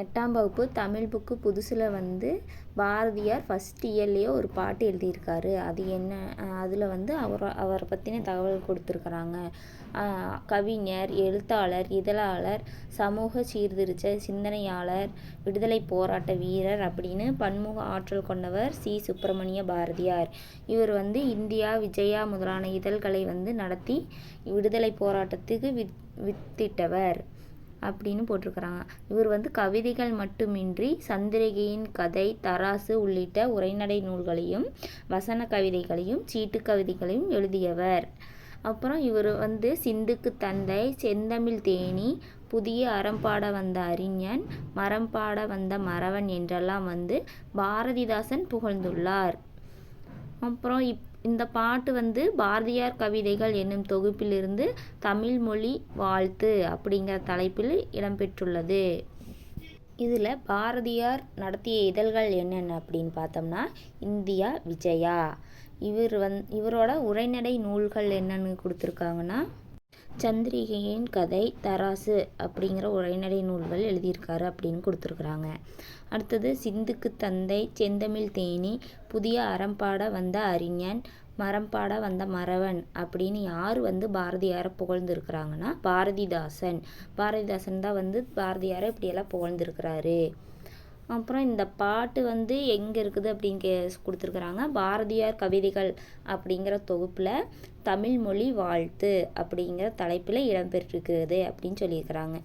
எட்டாம் வகுப்பு தமிழ் புக்கு புதுசில் வந்து பாரதியார் ஃபஸ்ட் இயர்லேயே ஒரு பாட்டு எழுதியிருக்காரு. அது என்ன அதில் வந்து அவரை அவரை பற்றின தகவல் கொடுத்துருக்குறாங்க. கவிஞர் எழுத்தாளர் இதழாளர் சமூக சீர்திருத்த சிந்தனையாளர் விடுதலை போராட்ட வீரர் அப்படின்னு பன்முக ஆற்றல் கொண்டவர் சி. சுப்பிரமணிய பாரதியார். இவர் வந்து இந்தியா விஜயா முதலான இதழ்களை வந்து நடத்தி விடுதலை போராட்டத்துக்கு வித் வித்திட்டவர். அப்படின்னு போட்டிருக்கிறாங்க. இவர் வந்து கவிதைகள் மட்டுமின்றி சந்திரிகையின் கதை தராசு உள்ளிட்ட உரைநடை நூல்களையும் வசன கவிதைகளையும் சீட்டு கவிதைகளையும் எழுதியவர். அப்புறம் இவர் வந்து சிந்துக்கு தந்தை செந்தமிழ் தேனி புதிய அறம்பாட வந்த அறிஞன் மரம்பாட வந்த மறவன் என்றெல்லாம் வந்து பாரதிதாசன் புகழ்ந்துள்ளார். அப்புறம் இப் இந்த பாட்டு வந்து பாரதியார் கவிதைகள் என்னும் தொகுப்பிலிருந்து தமிழ் மொழி வாழ்த்து அப்படிங்கிற தலைப்பில் இடம்பெற்றுள்ளது இதில் பாரதியார் நடத்திய இதழ்கள் என்னென்ன அப்படின்னு பார்த்தோம்னா இந்தியா விஜயா. இவர் வந் இவரோட உரைநடை நூல்கள் என்னென்னு கொடுத்துருக்காங்கன்னா சந்திரிகையின் கதை தராசு அப்படிங்கிற உரைநடை நூல்கள் எழுதியிருக்காரு அப்படின்னு கொடுத்துருக்குறாங்க. அடுத்தது சிந்துக்கு தந்தை செந்தமிழ் தேனி புதிய அறம்பாட வந்த அறிஞன் மரம்பாட வந்த மறவன் அப்படின்னு யார் வந்து பாரதியாரை புகழ்ந்துருக்கிறாங்கன்னா பாரதிதாசன். பாரதிதாசன் தான் வந்து பாரதியாரை இப்படியெல்லாம் புகழ்ந்துருக்கிறாரு. அப்புறம் இந்த பாட்டு வந்து எங்கே இருக்குது அப்படின்னு கே கொடுத்துருக்குறாங்க. பாரதியார் கவிதைகள் அப்படிங்கிற தொகுப்பில் தமிழ்மொழி வாழ்த்து அப்படிங்கிற தலைப்பில் இடம்பெற்றிருக்கிறது அப்படின்னு சொல்லியிருக்கிறாங்க.